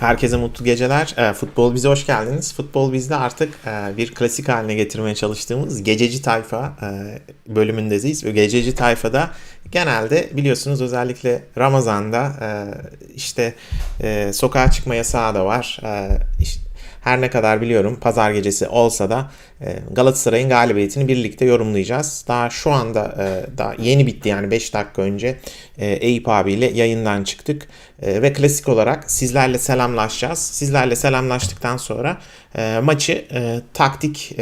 Herkese mutlu geceler. E, Futbol Biz'e hoş geldiniz. Futbol Biz'de artık e, bir klasik haline getirmeye çalıştığımız Gececi Tayfa e, bölümündeyiz. Gececi Tayfa'da genelde biliyorsunuz özellikle Ramazan'da e, işte e, sokağa çıkma yasağı da var. E, işte her ne kadar biliyorum pazar gecesi olsa da e, Galatasaray'ın galibiyetini birlikte yorumlayacağız. Daha şu anda e, daha yeni bitti yani 5 dakika önce e, Eyüp abiyle yayından çıktık. Ve klasik olarak sizlerle selamlaşacağız. Sizlerle selamlaştıktan sonra maçı taktik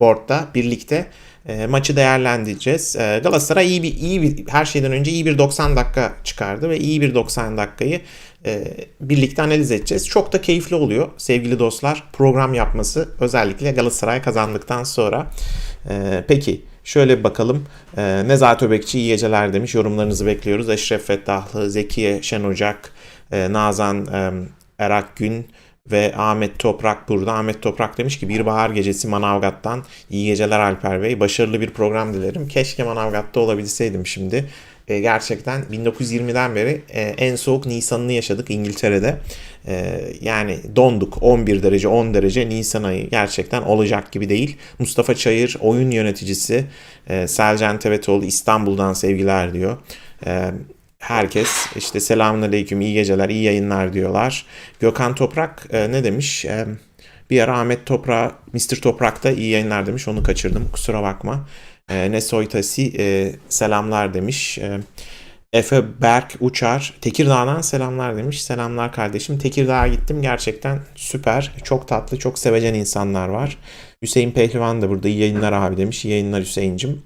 board'da birlikte e, maçı değerlendireceğiz. E, Galatasaray iyi bir iyi bir her şeyden önce iyi bir 90 dakika çıkardı ve iyi bir 90 dakikayı e, birlikte analiz edeceğiz. Çok da keyifli oluyor sevgili dostlar program yapması özellikle Galatasaray kazandıktan sonra. E, peki şöyle bakalım. E, Nezahat Öbekçi iyi geceler demiş. Yorumlarınızı bekliyoruz. Eşref Fettahlı, Zekiye Şen Ocak, e, Nazan e, Erak Gün, ve Ahmet Toprak burada. Ahmet Toprak demiş ki bir bahar gecesi Manavgat'tan iyi geceler Alper Bey. Başarılı bir program dilerim. Keşke Manavgat'ta olabilseydim şimdi. E, gerçekten 1920'den beri e, en soğuk Nisan'ını yaşadık İngiltere'de. E, yani donduk 11 derece 10 derece Nisan ayı gerçekten olacak gibi değil. Mustafa Çayır oyun yöneticisi e, Selcan Tevetoğlu İstanbul'dan sevgiler diyor. E, herkes işte selamünaleyküm, iyi geceler, iyi yayınlar diyorlar. Gökhan Toprak e, ne demiş? E, bir ara Ahmet Toprak, Mr. Toprak da iyi yayınlar demiş. Onu kaçırdım. Kusura bakma. E, ne Soytasi e, selamlar demiş. E, Efe Berk Uçar Tekirdağ'dan selamlar demiş. Selamlar kardeşim. Tekirdağ'a gittim. Gerçekten süper. Çok tatlı, çok sevecen insanlar var. Hüseyin Pehlivan da burada iyi yayınlar abi demiş. İyi yayınlar Hüseyin'cim.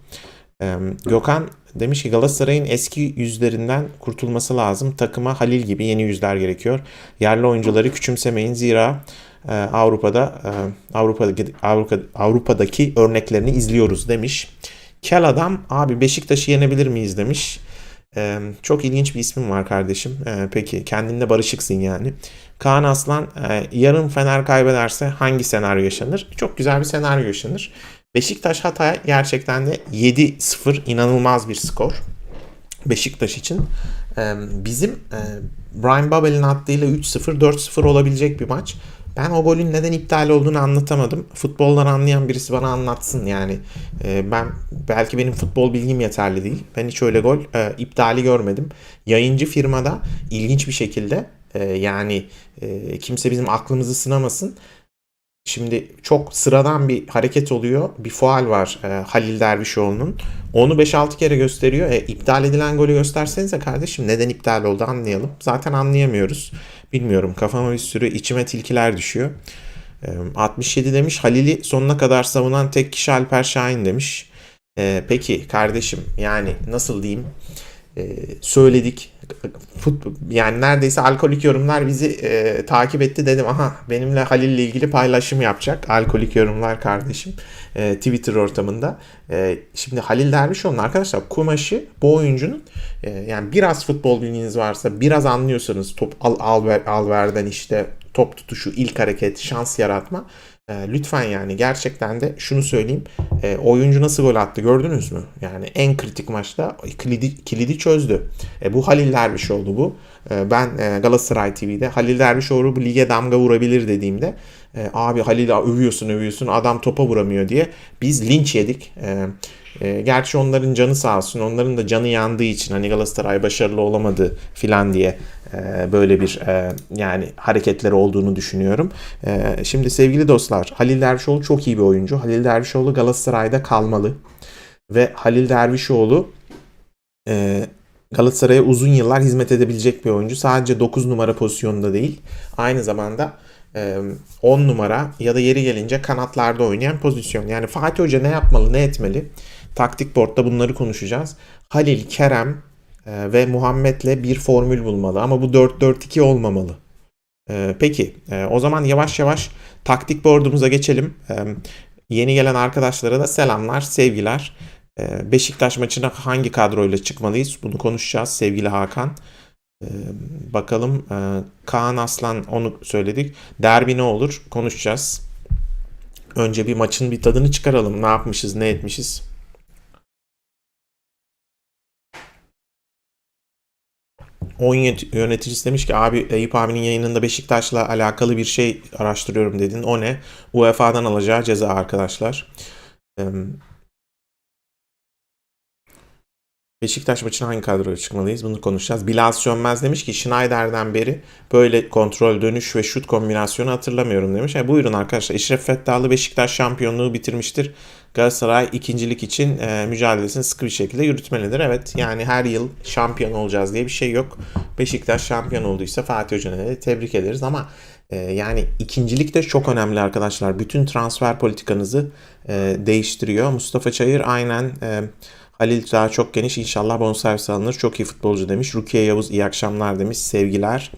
Ee, Gökhan demiş ki Galatasaray'ın eski yüzlerinden kurtulması lazım. Takıma Halil gibi yeni yüzler gerekiyor. Yerli oyuncuları küçümsemeyin zira e, Avrupa'da e, Avrupa'daki Avrupa, Avrupa'daki örneklerini izliyoruz demiş. Kel adam abi Beşiktaş'ı yenebilir miyiz demiş. Ee, çok ilginç bir ismin var kardeşim. Ee, peki kendinle barışıksın yani. Kaan Aslan e, yarın Fener kaybederse hangi senaryo yaşanır? Çok güzel bir senaryo yaşanır. Beşiktaş Hatay gerçekten de 7-0 inanılmaz bir skor. Beşiktaş için. Bizim Brian Babel'in attığıyla 3-0 4-0 olabilecek bir maç. Ben o golün neden iptal olduğunu anlatamadım. Futboldan anlayan birisi bana anlatsın yani. Ben belki benim futbol bilgim yeterli değil. Ben hiç öyle gol e, iptali görmedim. Yayıncı firmada ilginç bir şekilde e, yani e, kimse bizim aklımızı sınamasın. Şimdi çok sıradan bir hareket oluyor. Bir faal var e, Halil Dervişoğlu'nun. Onu 5-6 kere gösteriyor. E, iptal edilen golü göstersenize kardeşim neden iptal oldu anlayalım. Zaten anlayamıyoruz. Bilmiyorum kafama bir sürü içime tilkiler düşüyor. E, 67 demiş Halil'i sonuna kadar savunan tek kişi Alper Şahin demiş. E, peki kardeşim yani nasıl diyeyim? E, söyledik. Futbol, yani neredeyse alkolik yorumlar bizi e, takip etti dedim. Aha benimle Halil ile ilgili paylaşım yapacak. Alkolik yorumlar kardeşim. E, Twitter ortamında. E, şimdi Halil Dervişoğlu'nun arkadaşlar kumaşı bu oyuncunun e, yani biraz futbol bilginiz varsa biraz anlıyorsanız top al, Alver, Alver'den işte top tutuşu, ilk hareket, şans yaratma. E, lütfen yani gerçekten de şunu söyleyeyim. E, oyuncu nasıl gol attı gördünüz mü? Yani en kritik maçta kilidi, kilidi çözdü. E, bu Halil Dervişoğlu bu. E, ben e, Galatasaray TV'de Halil Dervişoğlu bu lige damga vurabilir dediğimde e, abi Halil övüyorsun övüyorsun adam topa vuramıyor diye biz linç yedik. E, e, gerçi onların canı sağ olsun. Onların da canı yandığı için hani Galatasaray başarılı olamadı filan diye e, böyle bir e, yani hareketleri olduğunu düşünüyorum. E, şimdi sevgili dostlar Halil Dervişoğlu çok iyi bir oyuncu. Halil Dervişoğlu Galatasaray'da kalmalı. Ve Halil Dervişoğlu e, Galatasaray'a uzun yıllar hizmet edebilecek bir oyuncu. Sadece 9 numara pozisyonunda değil. Aynı zamanda 10 numara ya da yeri gelince kanatlarda oynayan pozisyon. Yani Fatih Hoca ne yapmalı, ne etmeli? Taktik board'da bunları konuşacağız. Halil, Kerem e, ve Muhammed'le bir formül bulmalı ama bu 4-4-2 olmamalı. E, peki e, o zaman yavaş yavaş taktik board'umuza geçelim. Yeni gelen arkadaşlara da selamlar, sevgiler. Beşiktaş maçına hangi kadroyla çıkmalıyız? Bunu konuşacağız sevgili Hakan. bakalım Kaan Aslan onu söyledik. Derbi ne olur? Konuşacağız. Önce bir maçın bir tadını çıkaralım. Ne yapmışız, ne etmişiz? Oyun yönet- yöneticisi demiş ki abi Eyüp abinin yayınında Beşiktaş'la alakalı bir şey araştırıyorum dedin. O ne? UEFA'dan alacağı ceza arkadaşlar. Beşiktaş maçına hangi kadroya çıkmalıyız? Bunu konuşacağız. Bilal Sönmez demiş ki Schneider'den beri böyle kontrol, dönüş ve şut kombinasyonu hatırlamıyorum demiş. E, buyurun arkadaşlar. Eşref Fettahlı Beşiktaş şampiyonluğu bitirmiştir. Galatasaray ikincilik için e, mücadelesini sıkı bir şekilde yürütmelidir. Evet yani her yıl şampiyon olacağız diye bir şey yok. Beşiktaş şampiyon olduysa Fatih Hoca'nı da tebrik ederiz ama e, yani ikincilik de çok önemli arkadaşlar. Bütün transfer politikanızı e, değiştiriyor. Mustafa Çayır aynen e, Halil daha çok geniş inşallah bonservis alınır. Çok iyi futbolcu demiş. Rukiye Yavuz iyi akşamlar demiş. Sevgiler.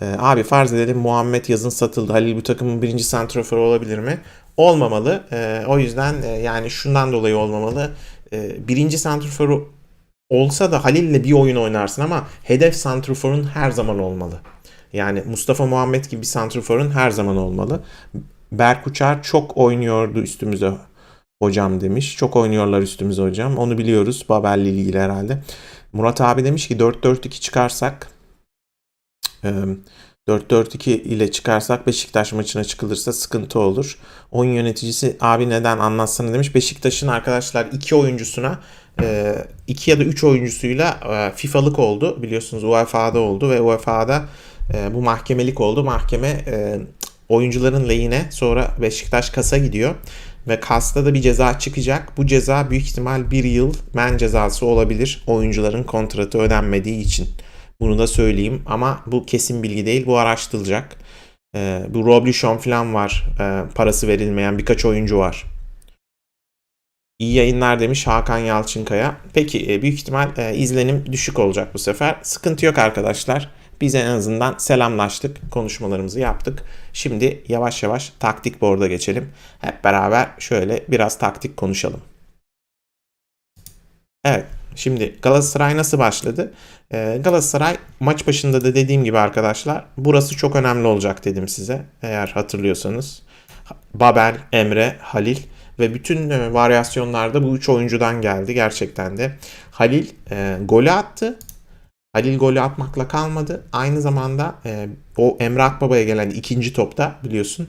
Ee, abi farz edelim Muhammed Yazın satıldı. Halil bu takımın birinci santraforu olabilir mi? Olmamalı. Ee, o yüzden e, yani şundan dolayı olmamalı. Ee, birinci santraforu olsa da Halil'le bir oyun oynarsın ama hedef santraforun her zaman olmalı. Yani Mustafa Muhammed gibi bir santraforun her zaman olmalı. Berk Uçar çok oynuyordu üstümüze hocam demiş. Çok oynuyorlar üstümüze hocam. Onu biliyoruz. Babel'le ilgili herhalde. Murat abi demiş ki 4-4-2 çıkarsak e, 4-4-2 ile çıkarsak Beşiktaş maçına çıkılırsa sıkıntı olur. Oyun yöneticisi abi neden anlatsana demiş. Beşiktaş'ın arkadaşlar iki oyuncusuna iki ya da üç oyuncusuyla FIFA'lık oldu. Biliyorsunuz UEFA'da oldu ve UEFA'da bu mahkemelik oldu. Mahkeme oyuncuların lehine sonra Beşiktaş kasa gidiyor ve kasta da bir ceza çıkacak. Bu ceza büyük ihtimal bir yıl men cezası olabilir oyuncuların kontratı ödenmediği için. Bunu da söyleyeyim ama bu kesin bilgi değil. Bu araştırılacak. Ee, bu Roblichon falan var. Ee, parası verilmeyen birkaç oyuncu var. İyi yayınlar demiş Hakan Yalçınkaya. Peki e, büyük ihtimal e, izlenim düşük olacak bu sefer. Sıkıntı yok arkadaşlar. Biz en azından selamlaştık, konuşmalarımızı yaptık. Şimdi yavaş yavaş taktik board'a geçelim. Hep beraber şöyle biraz taktik konuşalım. Evet, şimdi Galatasaray nasıl başladı? Ee, Galatasaray maç başında da dediğim gibi arkadaşlar burası çok önemli olacak dedim size eğer hatırlıyorsanız. Babel, Emre, Halil ve bütün e, varyasyonlarda bu üç oyuncudan geldi gerçekten de. Halil e, golü attı Halil golü atmakla kalmadı. Aynı zamanda e, o Emre Akbaba'ya gelen ikinci topta biliyorsun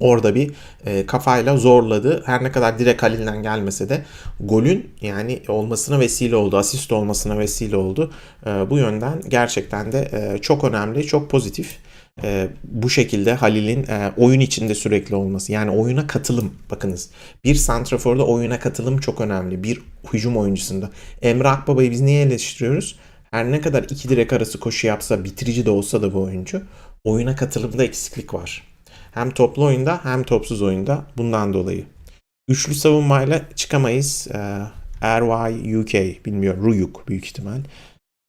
orada bir e, kafayla zorladı. Her ne kadar direkt Halil'den gelmese de golün yani olmasına vesile oldu. Asist olmasına vesile oldu. E, bu yönden gerçekten de e, çok önemli, çok pozitif. E, bu şekilde Halil'in e, oyun içinde sürekli olması. Yani oyuna katılım. Bakınız bir santraforda oyuna katılım çok önemli. Bir hücum oyuncusunda. Emre Akbaba'yı biz niye eleştiriyoruz? Her ne kadar iki direk arası koşu yapsa, bitirici de olsa da bu oyuncu, oyuna katılımda eksiklik var. Hem toplu oyunda hem topsuz oyunda bundan dolayı. Üçlü savunmayla çıkamayız. Ee, RY UK bilmiyorum. Ruyuk büyük ihtimal.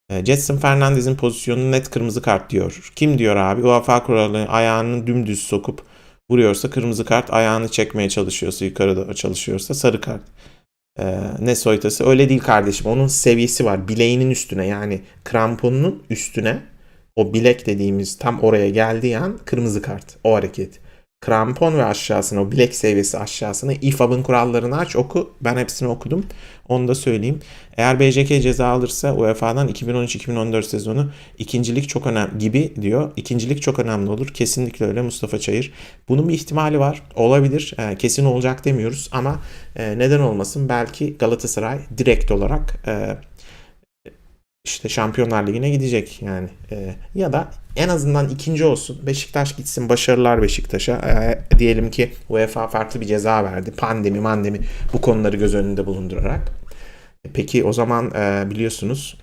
Ee, Jetson Fernandez'in pozisyonu net kırmızı kart diyor. Kim diyor abi? UEFA kuralı ayağını dümdüz sokup vuruyorsa kırmızı kart, ayağını çekmeye çalışıyorsa yukarıda çalışıyorsa sarı kart e, ne soytası öyle değil kardeşim. Onun seviyesi var. Bileğinin üstüne yani kramponunun üstüne o bilek dediğimiz tam oraya geldiği an kırmızı kart. O hareket. Krampon ve aşağısına o bilek seviyesi aşağısına İFAB'ın kurallarını aç oku. Ben hepsini okudum. Onu da söyleyeyim. Eğer BJK ceza alırsa UEFA'dan 2013-2014 sezonu ikincilik çok önemli gibi diyor. İkincilik çok önemli olur. Kesinlikle öyle Mustafa Çayır. Bunun bir ihtimali var. Olabilir. E, kesin olacak demiyoruz ama e, neden olmasın? Belki Galatasaray direkt olarak e, işte Şampiyonlar Ligi'ne gidecek yani. E, ya da en azından ikinci olsun. Beşiktaş gitsin. Başarılar Beşiktaş'a. E, diyelim ki UEFA farklı bir ceza verdi. Pandemi, mandemi bu konuları göz önünde bulundurarak. E, peki o zaman e, biliyorsunuz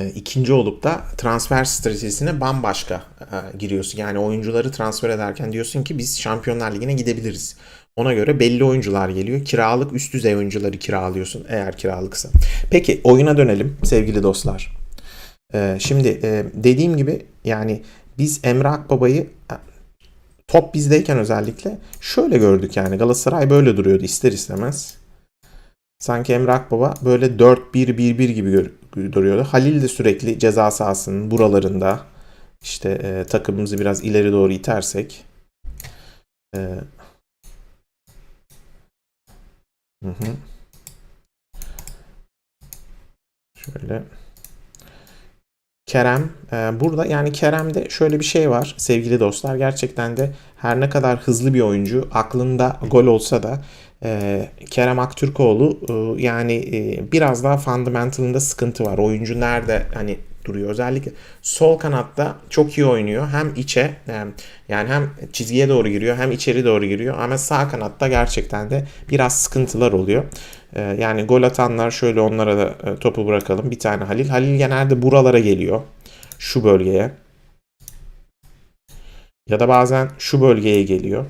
e, ikinci olup da transfer stratejisine bambaşka e, giriyorsun. Yani oyuncuları transfer ederken diyorsun ki biz Şampiyonlar Ligi'ne gidebiliriz. Ona göre belli oyuncular geliyor. Kiralık üst düzey oyuncuları kiralıyorsun eğer kiralıksa. Peki oyuna dönelim sevgili dostlar. Ee, şimdi e, dediğim gibi yani biz Emre Akbaba'yı e, top bizdeyken özellikle şöyle gördük yani Galatasaray böyle duruyordu ister istemez. Sanki Emre Akbaba böyle 4-1-1-1 gibi duruyordu. Halil de sürekli ceza sahasının buralarında işte e, takımımızı biraz ileri doğru itersek e, Hı hı. Şöyle. Kerem e, burada yani Kerem'de şöyle bir şey var sevgili dostlar gerçekten de her ne kadar hızlı bir oyuncu aklında gol olsa da e, Kerem Aktürkoğlu e, yani e, biraz daha fundamentalında sıkıntı var. Oyuncu nerede hani duruyor özellikle sol kanatta çok iyi oynuyor hem içe yani hem çizgiye doğru giriyor hem içeri doğru giriyor ama sağ kanatta gerçekten de biraz sıkıntılar oluyor. E, yani gol atanlar şöyle onlara da e, topu bırakalım. Bir tane Halil. Halil genelde buralara geliyor. Şu bölgeye. Ya da bazen şu bölgeye geliyor.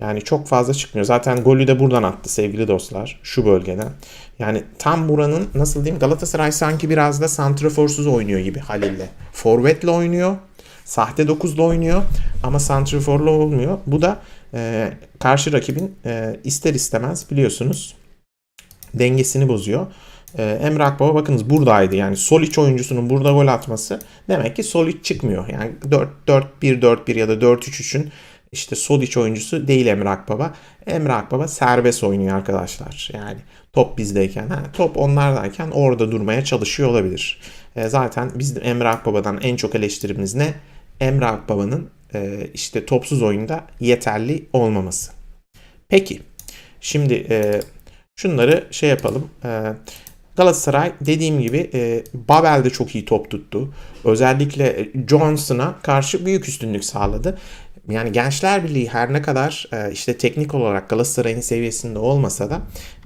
Yani çok fazla çıkmıyor. Zaten golü de buradan attı sevgili dostlar. Şu bölgeden. Yani tam buranın nasıl diyeyim Galatasaray sanki biraz da santraforsuz oynuyor gibi Halil'le. Forvet'le oynuyor. Sahte 9'la oynuyor ama santraforla olmuyor. Bu da e, karşı rakibin e, ister istemez biliyorsunuz dengesini bozuyor. Ee, Emre Akbaba bakınız buradaydı. Yani sol iç oyuncusunun burada gol atması demek ki sol iç çıkmıyor. Yani 4-4-1-4-1 ya da 4-3-3'ün işte sol iç oyuncusu değil Emre Akbaba. Emre Akbaba serbest oynuyor arkadaşlar. Yani top bizdeyken, ha, top onlardayken orada durmaya çalışıyor olabilir. E, zaten biz de Emre Akbaba'dan en çok eleştirimiz ne? Emre Akbaba'nın e, işte topsuz oyunda yeterli olmaması. Peki, şimdi e, şunları şey yapalım. E, Galatasaray dediğim gibi e, Babel'de çok iyi top tuttu. Özellikle Johnson'a karşı büyük üstünlük sağladı. Yani Gençler Birliği her ne kadar e, işte teknik olarak Galatasaray'ın seviyesinde olmasa da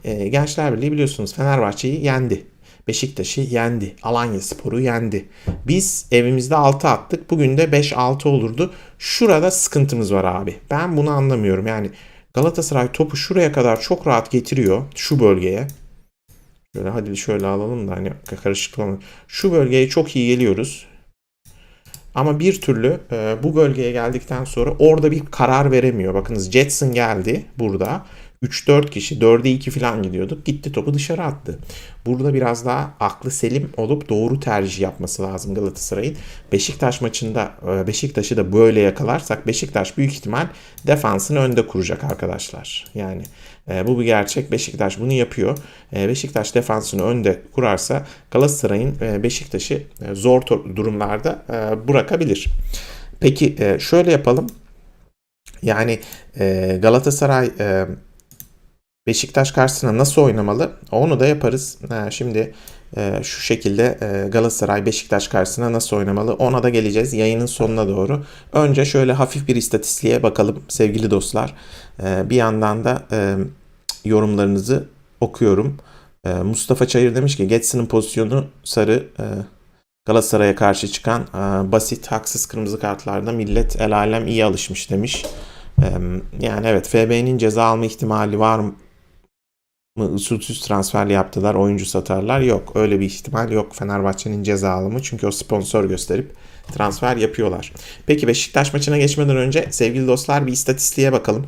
e, Gençler Birliği biliyorsunuz Fenerbahçe'yi yendi. Beşiktaş'ı yendi. Alanya Spor'u yendi. Biz evimizde 6 attık. Bugün de 5-6 olurdu. Şurada sıkıntımız var abi. Ben bunu anlamıyorum. Yani Galatasaray topu şuraya kadar çok rahat getiriyor. Şu bölgeye. Şöyle hadi şöyle alalım da hani karışıklık olmasın. Şu bölgeye çok iyi geliyoruz. Ama bir türlü e, bu bölgeye geldikten sonra orada bir karar veremiyor. Bakınız Jetson geldi burada. 3-4 kişi 4'e 2 falan gidiyorduk. Gitti topu dışarı attı. Burada biraz daha aklı selim olup doğru tercih yapması lazım Galatasaray'ın. Beşiktaş maçında e, Beşiktaş'ı da böyle yakalarsak Beşiktaş büyük ihtimal defansını önde kuracak arkadaşlar. Yani e, bu bir gerçek. Beşiktaş bunu yapıyor. E, Beşiktaş defansını önde kurarsa Galatasaray'ın e, Beşiktaş'ı e, zor durumlarda e, bırakabilir. Peki e, şöyle yapalım. Yani e, Galatasaray e, Beşiktaş karşısında nasıl oynamalı? Onu da yaparız. Şimdi e, şu şekilde e, Galatasaray Beşiktaş karşısında nasıl oynamalı? Ona da geleceğiz yayının sonuna doğru. Önce şöyle hafif bir istatistiğe bakalım sevgili dostlar. E, bir yandan da yorumlarınızı okuyorum. Mustafa Çayır demiş ki Getson'ın pozisyonu sarı Galatasaray'a karşı çıkan basit haksız kırmızı kartlarda millet el alem iyi alışmış demiş. Yani evet FB'nin ceza alma ihtimali var mı? usulsüz transfer yaptılar, oyuncu satarlar. Yok öyle bir ihtimal yok Fenerbahçe'nin ceza alımı. Çünkü o sponsor gösterip transfer yapıyorlar. Peki Beşiktaş maçına geçmeden önce sevgili dostlar bir istatistiğe bakalım.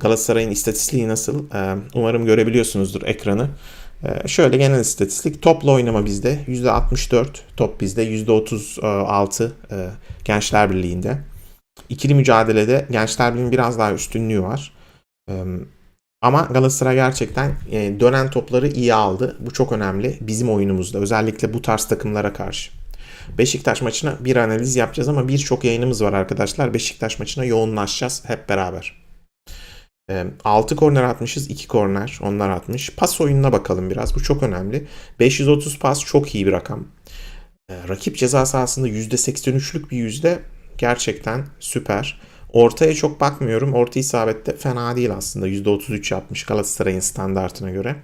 Galatasaray'ın istatistiği nasıl? Umarım görebiliyorsunuzdur ekranı. Şöyle genel istatistik topla oynama bizde %64 top bizde %36 Gençler Birliği'nde. İkili mücadelede Gençler Birliği'nin biraz daha üstünlüğü var. Ama Galatasaray gerçekten dönen topları iyi aldı. Bu çok önemli bizim oyunumuzda. Özellikle bu tarz takımlara karşı. Beşiktaş maçına bir analiz yapacağız ama birçok yayınımız var arkadaşlar. Beşiktaş maçına yoğunlaşacağız hep beraber. 6 korner atmışız. 2 korner onlar atmış. Pas oyununa bakalım biraz. Bu çok önemli. 530 pas çok iyi bir rakam. E, rakip ceza sahasında %83'lük bir yüzde gerçekten süper. Ortaya çok bakmıyorum. Orta isabette fena değil aslında. %33 yapmış Galatasaray'ın standartına göre.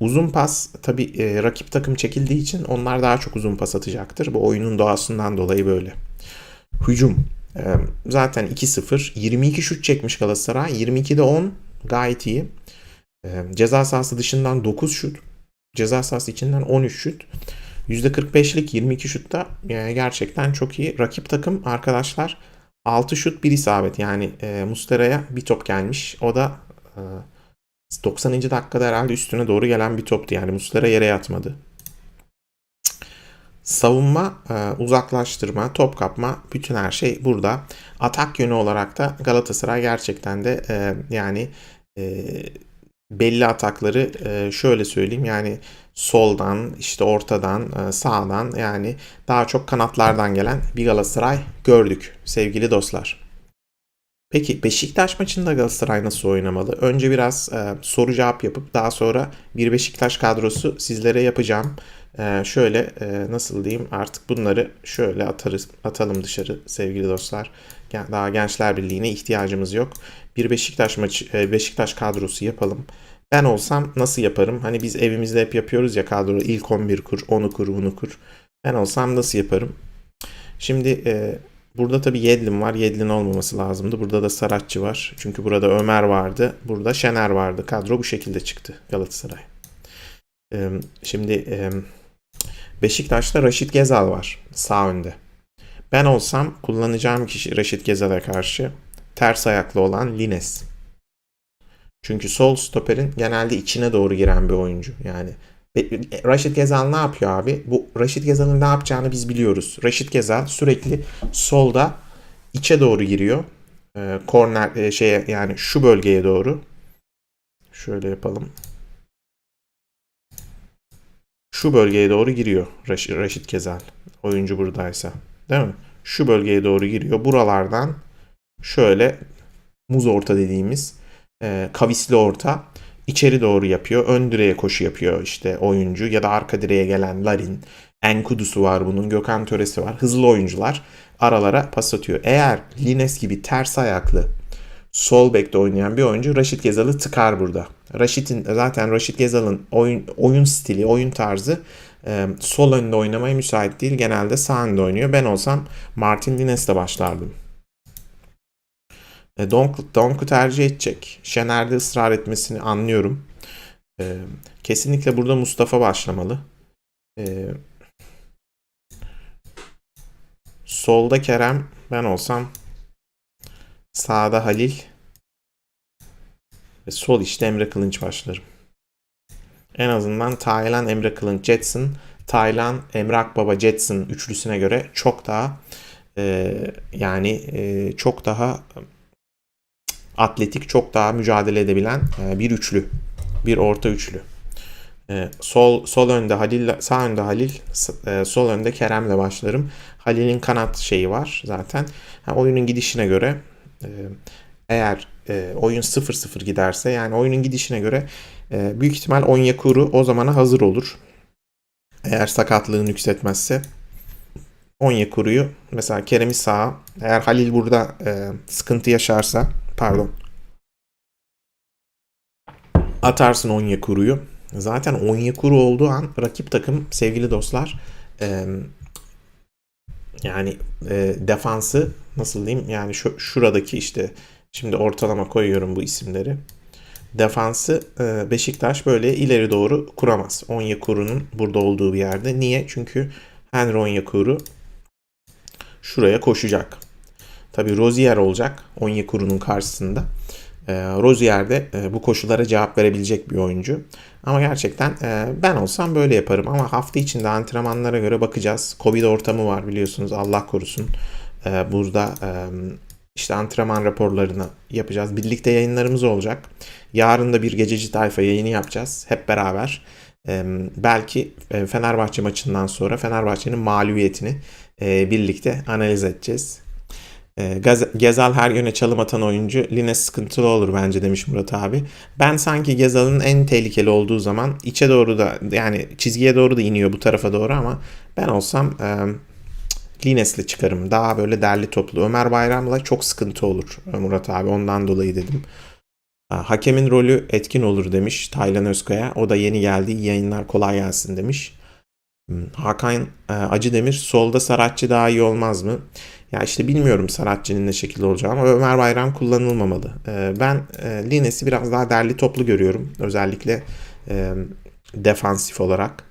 Uzun pas tabi e, rakip takım çekildiği için onlar daha çok uzun pas atacaktır. Bu oyunun doğasından dolayı böyle. Hücum. E, zaten 2-0. 22 şut çekmiş Galatasaray. 22'de 10 gayet iyi. E, ceza sahası dışından 9 şut. Ceza sahası içinden 13 şut. %45'lik 22 şutta e, gerçekten çok iyi. Rakip takım arkadaşlar 6 şut 1 isabet. Yani e, Mustera'ya bir top gelmiş. O da e, 90. dakikada herhalde üstüne doğru gelen bir toptu. Yani Mustera yere yatmadı. Savunma, e, uzaklaştırma, top kapma bütün her şey burada. Atak yönü olarak da Galatasaray gerçekten de e, yani e, belli atakları e, şöyle söyleyeyim yani soldan işte ortadan e, sağdan yani daha çok kanatlardan gelen bir Galatasaray gördük sevgili dostlar. Peki Beşiktaş maçında Galatasaray nasıl oynamalı? Önce biraz e, soru cevap yapıp daha sonra bir Beşiktaş kadrosu sizlere yapacağım. E, şöyle e, nasıl diyeyim artık bunları şöyle atarız atalım dışarı sevgili dostlar. Daha Gençler Birliği'ne ihtiyacımız yok. Bir Beşiktaş maçı e, Beşiktaş kadrosu yapalım. Ben olsam nasıl yaparım? Hani biz evimizde hep yapıyoruz ya kadro ilk 11 kur, 10'u kur, bunu kur. Ben olsam nasıl yaparım? Şimdi e, burada tabii Yedlin var. Yedlin olmaması lazımdı. Burada da Saratçı var. Çünkü burada Ömer vardı. Burada Şener vardı. Kadro bu şekilde çıktı Galatasaray. E, şimdi e, Beşiktaş'ta Raşit Gezal var sağ önde. Ben olsam kullanacağım kişi Raşit Gezal'e karşı ters ayaklı olan Lines. Çünkü sol stoperin genelde içine doğru giren bir oyuncu. Yani Raşit Gezal ne yapıyor abi? Bu Raşit Gezal'ın ne yapacağını biz biliyoruz. Raşit Gezal sürekli solda içe doğru giriyor. Ee, korner e, şeye yani şu bölgeye doğru. Şöyle yapalım. Şu bölgeye doğru giriyor Raşit, Raşit Gezal. Oyuncu buradaysa. Değil mi? Şu bölgeye doğru giriyor. Buralardan şöyle muz orta dediğimiz e, kavisli orta içeri doğru yapıyor. Ön direğe koşu yapıyor işte oyuncu ya da arka direğe gelen Larin. Enkudu'su var bunun. Gökhan Töresi var. Hızlı oyuncular aralara pas atıyor. Eğer Lines gibi ters ayaklı sol bekte oynayan bir oyuncu Raşit Gezal'ı tıkar burada. Raşit'in zaten Raşit Gezal'ın oyun oyun stili, oyun tarzı sol önde oynamaya müsait değil. Genelde sağ önde oynuyor. Ben olsam Martin Lines'le başlardım. E, Donk, Donk'u tercih edecek. Şener'de ısrar etmesini anlıyorum. E, kesinlikle burada Mustafa başlamalı. E, solda Kerem ben olsam sağda Halil ve sol işte Emre Kılınç başlarım. En azından Taylan, Emre Kılınç, Jetson, Taylan, Emre Akbaba, Jetson üçlüsüne göre çok daha e, yani e, çok daha atletik, çok daha mücadele edebilen e, bir üçlü. Bir orta üçlü. E, sol sol önde Halil, sağ önde Halil, e, sol önde Kerem'le başlarım. Halil'in kanat şeyi var zaten. oyunun gidişine göre eğer oyun 0-0 giderse yani oyunun gidişine göre büyük ihtimal Onyekuru o zamana hazır olur. Eğer sakatlığını yükseltmezse Onyekuru'yu mesela Kerem'i sağa eğer Halil burada sıkıntı yaşarsa Pardon. Atarsın Onyekuru'yu. Zaten Onyekuru olduğu an rakip takım sevgili dostlar e, yani e, defansı nasıl diyeyim yani şu, şuradaki işte şimdi ortalama koyuyorum bu isimleri. Defansı e, Beşiktaş böyle ileri doğru kuramaz. Onyekuru'nun burada olduğu bir yerde. Niye? Çünkü Henry Onyekuru şuraya koşacak. Tabi Rozier olacak Onyekuru'nun karşısında. E, Rozier de e, bu koşullara cevap verebilecek bir oyuncu. Ama gerçekten ben olsam böyle yaparım. Ama hafta içinde antrenmanlara göre bakacağız. Covid ortamı var biliyorsunuz Allah korusun. Burada işte antrenman raporlarını yapacağız. Birlikte yayınlarımız olacak. Yarın da bir gececi tayfa yayını yapacağız. Hep beraber. Belki e, Fenerbahçe maçından sonra Fenerbahçe'nin mağlubiyetini e, birlikte analiz edeceğiz. E, Gezal her yöne çalım atan oyuncu Line sıkıntılı olur bence demiş Murat abi. Ben sanki Gezal'ın en tehlikeli olduğu zaman içe doğru da yani çizgiye doğru da iniyor bu tarafa doğru ama ben olsam Lines'le çıkarım. Daha böyle derli toplu. Ömer Bayram'la çok sıkıntı olur Murat abi ondan dolayı dedim. Hakemin rolü etkin olur demiş Taylan Özkaya. O da yeni geldi. İyi yayınlar kolay gelsin demiş. Hmm, Hakan e, Acıdemir solda Saratçı daha iyi olmaz mı? Ya işte bilmiyorum Saratçı'nın ne şekilde olacağı ama Ömer Bayram kullanılmamalı. Ee, ben e, Lines'i biraz daha derli toplu görüyorum. Özellikle e, defansif olarak.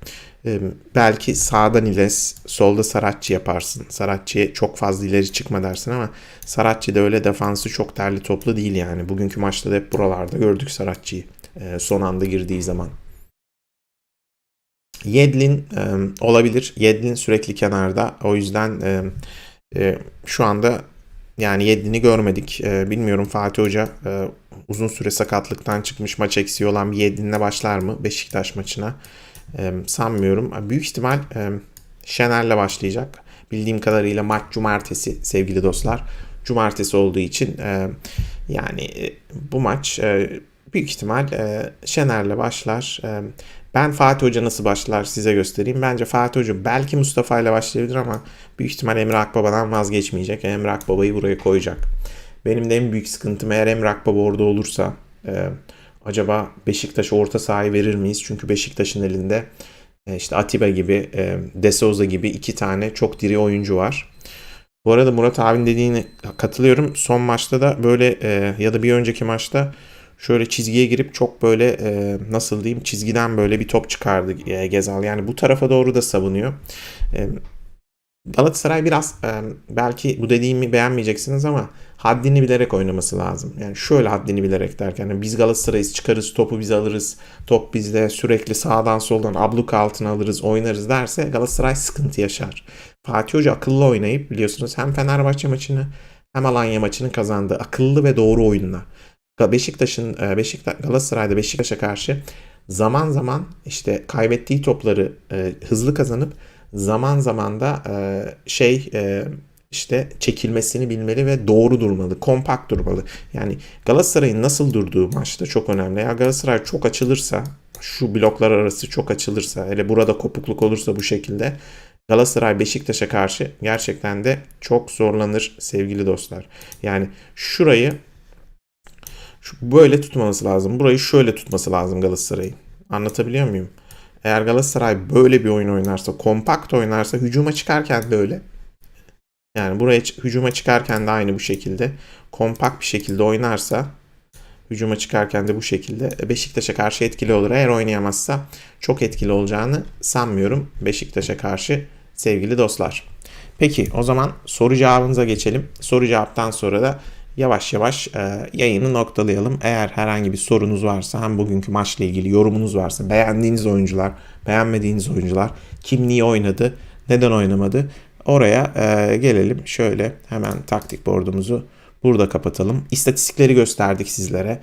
E, belki sağdan İles, solda Saratçı yaparsın. Saratçı'ya çok fazla ileri çıkma dersin ama Saratçı da öyle defansı çok derli toplu değil yani. Bugünkü maçta da hep buralarda gördük Saratçı'yı son anda girdiği zaman. Yedlin e, olabilir. Yedlin sürekli kenarda. O yüzden e, e, şu anda yani Yedlin'i görmedik. E, bilmiyorum Fatih Hoca e, uzun süre sakatlıktan çıkmış maç eksiği olan bir Yedlin'le başlar mı Beşiktaş maçına? E, sanmıyorum. Büyük ihtimal e, Şener'le başlayacak. Bildiğim kadarıyla maç cumartesi sevgili dostlar. Cumartesi olduğu için e, yani e, bu maç e, büyük ihtimal e, Şener'le başlar. E, ben Fatih Hoca nasıl başlar size göstereyim. Bence Fatih Hoca belki Mustafa ile başlayabilir ama büyük ihtimal Emre Akbaba'dan vazgeçmeyecek. Emre Akbaba'yı buraya koyacak. Benim de en büyük sıkıntım eğer Emre Akbaba orada olursa e, acaba Beşiktaş'a orta sahayı verir miyiz? Çünkü Beşiktaş'ın elinde e, işte Atiba gibi, e, De Souza gibi iki tane çok diri oyuncu var. Bu arada Murat abinin dediğine katılıyorum. Son maçta da böyle e, ya da bir önceki maçta şöyle çizgiye girip çok böyle nasıl diyeyim çizgiden böyle bir top çıkardı Gezal. Yani bu tarafa doğru da savunuyor. Galatasaray biraz e, belki bu dediğimi beğenmeyeceksiniz ama haddini bilerek oynaması lazım. Yani şöyle haddini bilerek derken biz Galatasaray'ız çıkarız topu biz alırız. Top bizde sürekli sağdan soldan abluk altına alırız oynarız derse Galatasaray sıkıntı yaşar. Fatih Hoca akıllı oynayıp biliyorsunuz hem Fenerbahçe maçını hem Alanya maçını kazandı. Akıllı ve doğru oyunla. Beşiktaş'ın e, Beşiktaş Galatasaray'da Beşiktaş'a karşı zaman zaman işte kaybettiği topları e, hızlı kazanıp zaman zaman da e, şey e, işte çekilmesini bilmeli ve doğru durmalı, kompakt durmalı. Yani Galatasaray'ın nasıl durduğu maçta çok önemli. Ya Galatasaray çok açılırsa, şu bloklar arası çok açılırsa, hele burada kopukluk olursa bu şekilde Galatasaray Beşiktaş'a karşı gerçekten de çok zorlanır sevgili dostlar. Yani şurayı şu böyle tutması lazım. Burayı şöyle tutması lazım Galatasaray'ın. Anlatabiliyor muyum? Eğer Galatasaray böyle bir oyun oynarsa, kompakt oynarsa hücuma çıkarken de öyle. Yani buraya hücuma çıkarken de aynı bu şekilde kompakt bir şekilde oynarsa hücuma çıkarken de bu şekilde e, Beşiktaş'a karşı etkili olur. Eğer oynayamazsa çok etkili olacağını sanmıyorum Beşiktaş'a karşı sevgili dostlar. Peki o zaman soru cevabınıza geçelim. Soru cevaptan sonra da yavaş yavaş e, yayını noktalayalım. Eğer herhangi bir sorunuz varsa hem bugünkü maçla ilgili yorumunuz varsa beğendiğiniz oyuncular, beğenmediğiniz oyuncular, kim niye oynadı, neden oynamadı oraya e, gelelim. Şöyle hemen taktik boardumuzu burada kapatalım. İstatistikleri gösterdik sizlere.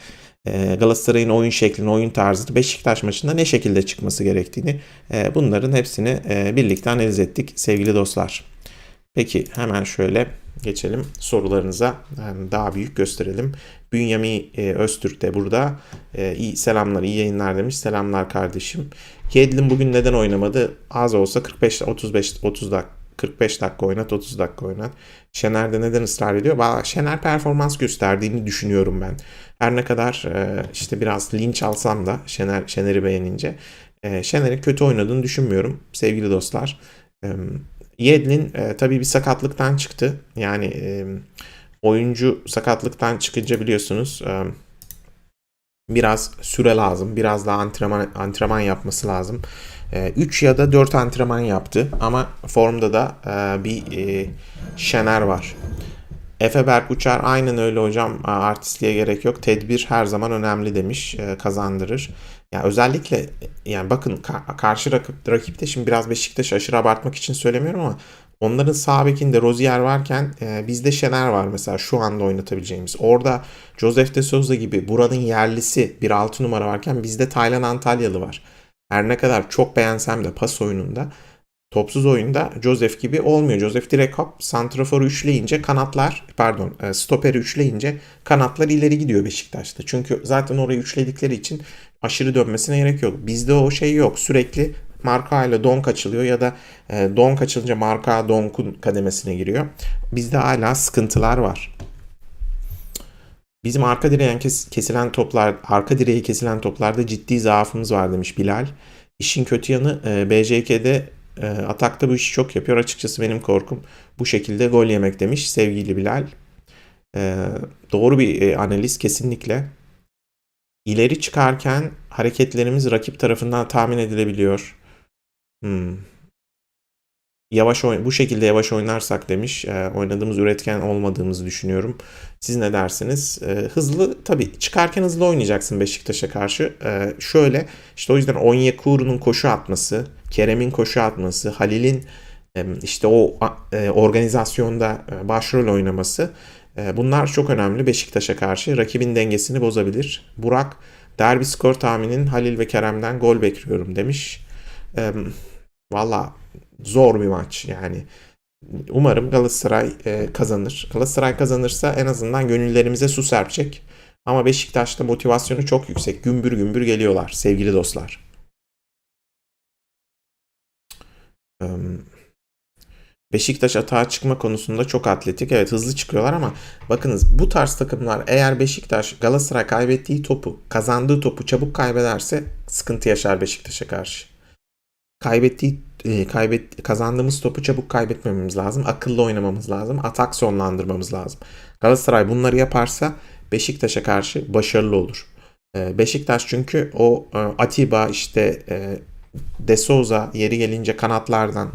E, Galatasaray'ın oyun şeklini, oyun tarzını, Beşiktaş maçında ne şekilde çıkması gerektiğini e, bunların hepsini e, birlikte analiz ettik sevgili dostlar. Peki hemen şöyle geçelim sorularınıza yani daha büyük gösterelim. Bünyami e, Öztürk de burada. E, iyi selamlar, iyi yayınlar demiş. Selamlar kardeşim. Yedlin bugün neden oynamadı? Az olsa 45 35 30 dakika 45 dakika oynat, 30 dakika oynat. Şener de neden ısrar ediyor? Şener performans gösterdiğini düşünüyorum ben. Her ne kadar e, işte biraz linç alsam da Şener Şener'i beğenince e, Şener'in kötü oynadığını düşünmüyorum sevgili dostlar. E, Yedlin e, tabii bir sakatlıktan çıktı. Yani e, oyuncu sakatlıktan çıkınca biliyorsunuz e, biraz süre lazım. Biraz daha antrenman antrenman yapması lazım. 3 ya da 4 antrenman yaptı ama formda da bir Şener var. Efe Berk Uçar aynen öyle hocam artistliğe gerek yok. Tedbir her zaman önemli demiş kazandırır. Yani özellikle yani bakın karşı rakip, rakipte şimdi biraz Beşiktaş aşırı abartmak için söylemiyorum ama onların sağ bekinde Rozier varken e, bizde Şener var mesela şu anda oynatabileceğimiz. Orada Joseph de Souza gibi buranın yerlisi bir 6 numara varken bizde Taylan Antalyalı var. Her ne kadar çok beğensem de pas oyununda topsuz oyunda Joseph gibi olmuyor. Joseph direkt hop santraforu üçleyince kanatlar pardon e, stoperi üçleyince kanatlar ileri gidiyor Beşiktaş'ta. Çünkü zaten orayı üçledikleri için aşırı dönmesine gerek yok. Bizde o şey yok. Sürekli marka ile don kaçılıyor ya da e, don kaçılınca marka donkun kademesine giriyor. Bizde hala sıkıntılar var. Bizim arka direğen kes, kesilen toplar, arka direği kesilen toplarda ciddi zaafımız var demiş Bilal. İşin kötü yanı e, BJK'de e, atakta bu işi çok yapıyor. Açıkçası benim korkum bu şekilde gol yemek demiş sevgili Bilal. E, doğru bir e, analiz kesinlikle. İleri çıkarken hareketlerimiz rakip tarafından tahmin edilebiliyor. Hmm. Yavaş oyn bu şekilde yavaş oynarsak demiş. E, oynadığımız üretken olmadığımızı düşünüyorum. Siz ne dersiniz? E, hızlı tabii çıkarken hızlı oynayacaksın Beşiktaş'a karşı. E, şöyle işte o yüzden Onyekuru'nun koşu atması, Kerem'in koşu atması, Halil'in e, işte o e, organizasyonda e, başrol oynaması E, bunlar çok önemli Beşiktaş'a karşı. Rakibin dengesini bozabilir. Burak derbi skor tahminin Halil ve Kerem'den gol bekliyorum demiş. E, Valla zor bir maç yani. Umarım Galatasaray e, kazanır. Galatasaray kazanırsa en azından gönüllerimize su serpecek. Ama Beşiktaş'ta motivasyonu çok yüksek. Gümbür gümbür geliyorlar sevgili dostlar. Beşiktaş atağa çıkma konusunda çok atletik. Evet hızlı çıkıyorlar ama bakınız bu tarz takımlar eğer Beşiktaş Galatasaray kaybettiği topu, kazandığı topu çabuk kaybederse sıkıntı yaşar Beşiktaş'a karşı. Kaybettiği e, kaybet kazandığımız topu çabuk kaybetmememiz lazım. Akıllı oynamamız lazım. Atak sonlandırmamız lazım. Galatasaray bunları yaparsa Beşiktaş'a karşı başarılı olur. E, Beşiktaş çünkü o e, Atiba işte e, De Souza yeri gelince kanatlardan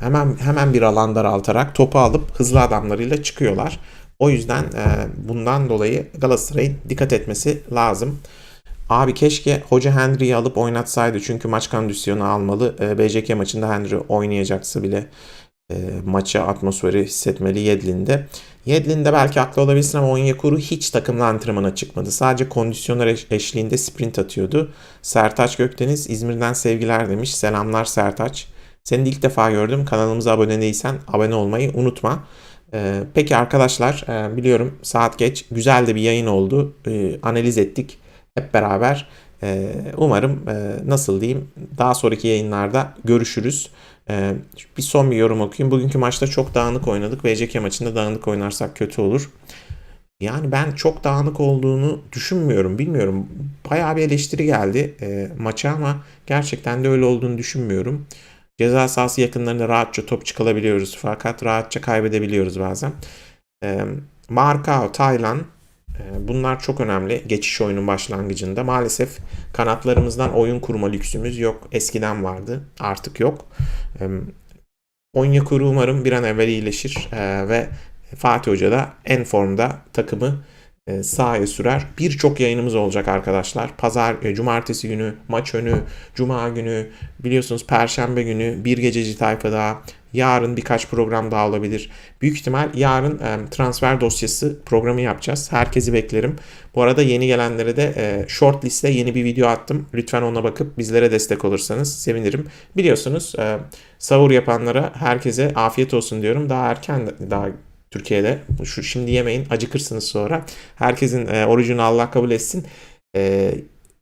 hemen hemen bir alan daraltarak topu alıp hızlı adamlarıyla çıkıyorlar. O yüzden e, bundan dolayı Galatasaray'ın dikkat etmesi lazım. Abi keşke hoca Henry'i alıp oynatsaydı çünkü maç kondisyonu almalı. E, BCK maçında Henry oynayacaksa bile e, maça atmosferi hissetmeli Yedlin'de. Yedlin'de belki haklı olabilirsin ama Onyekuru hiç takımla antrenmana çıkmadı. Sadece kondisyonlar eşliğinde sprint atıyordu. Sertaç Gökdeniz İzmir'den sevgiler demiş. Selamlar Sertaç. Seni ilk defa gördüm. Kanalımıza abone değilsen abone olmayı unutma. Ee, peki arkadaşlar e, biliyorum saat geç. Güzel de bir yayın oldu. Ee, analiz ettik hep beraber. Ee, umarım e, nasıl diyeyim daha sonraki yayınlarda görüşürüz. Ee, bir son bir yorum okuyayım. Bugünkü maçta çok dağınık oynadık. VCK maçında dağınık oynarsak kötü olur. Yani ben çok dağınık olduğunu düşünmüyorum. Bilmiyorum. Bayağı bir eleştiri geldi e, maça ama gerçekten de öyle olduğunu düşünmüyorum. Ceza sahası yakınlarında rahatça top çıkabiliyoruz fakat rahatça kaybedebiliyoruz bazen. E, Marka, Taylan e, bunlar çok önemli geçiş oyunun başlangıcında. Maalesef kanatlarımızdan oyun kurma lüksümüz yok. Eskiden vardı artık yok. Onyekuru umarım bir an evvel iyileşir e, ve Fatih Hoca da en formda takımı e, sahaya sürer. Birçok yayınımız olacak arkadaşlar. Pazar, e, cumartesi günü, maç önü, cuma günü, biliyorsunuz perşembe günü bir gececi tayfa daha. Yarın birkaç program daha olabilir. Büyük ihtimal yarın e, transfer dosyası programı yapacağız. Herkesi beklerim. Bu arada yeni gelenlere de e, short liste yeni bir video attım. Lütfen ona bakıp bizlere destek olursanız sevinirim. Biliyorsunuz e, sahur yapanlara herkese afiyet olsun diyorum. Daha erken daha Türkiye'de. Şu şimdi yemeyin acıkırsınız sonra. Herkesin e, orucunu Allah kabul etsin. E,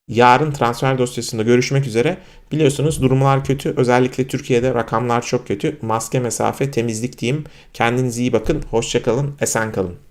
yarın transfer dosyasında görüşmek üzere. Biliyorsunuz durumlar kötü. Özellikle Türkiye'de rakamlar çok kötü. Maske, mesafe, temizlik diyeyim. Kendinize iyi bakın. Hoşçakalın. Esen kalın.